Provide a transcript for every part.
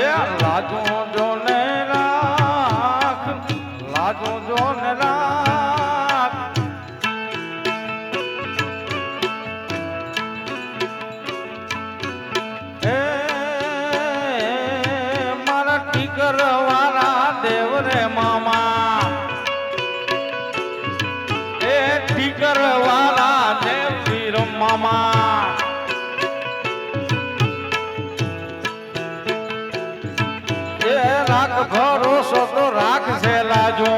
એ લાજુ જો ને રાખ, લાજો જો ને રાખ. એ મારા ટીકર વાળા દેવ રે મામા. એ ટીકર વાળા દેવ મામા. ભરોસો તો રાખશે લાજો.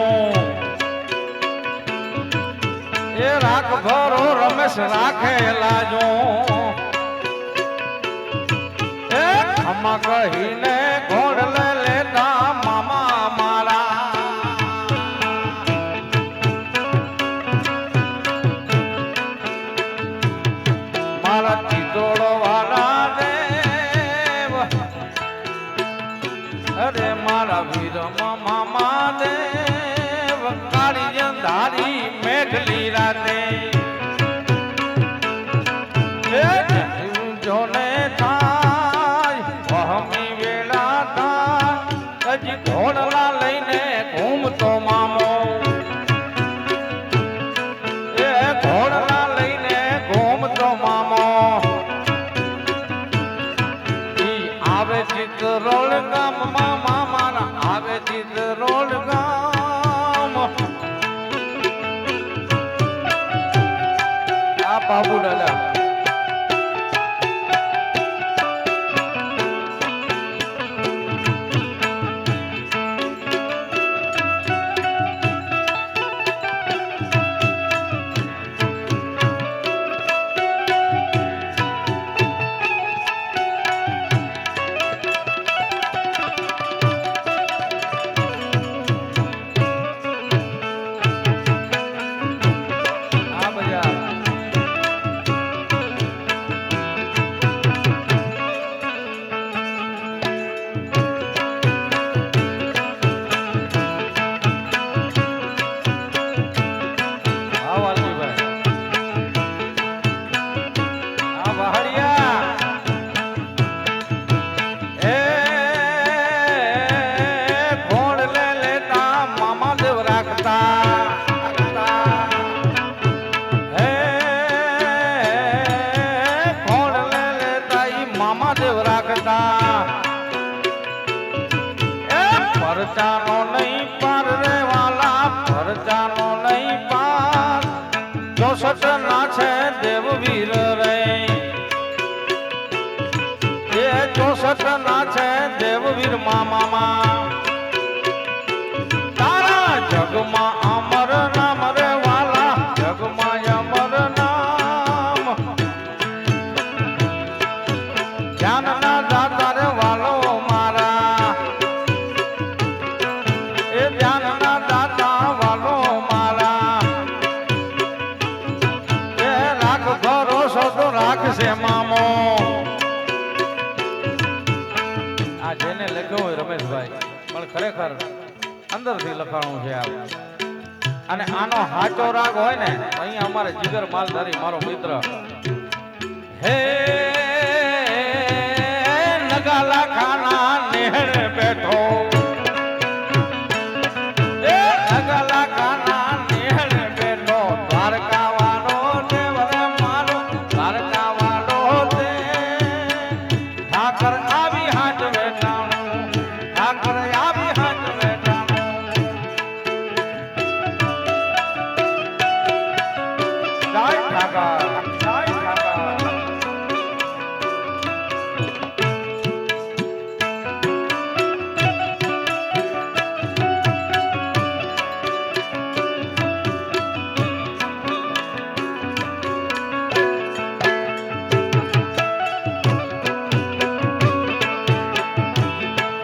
એ રાખ ભરો રમેશ રાખે લાજો. એ ખમા કહીને ઘોડ લે મારા વીર મામા દેવ પરચાનો નહીં પાર રે વાલા પરચાનો નહીં પાર. ચોસઠ ના છે દેવવીર રે. એ ચોસઠ ના છે દેવવીર મામા ખરેખર અંદરથી લખાણું છે આ. અને આનો હાચો રાગ હોય ને અહીંયા અમારે જીગર માલધારી, મારો મિત્ર, હે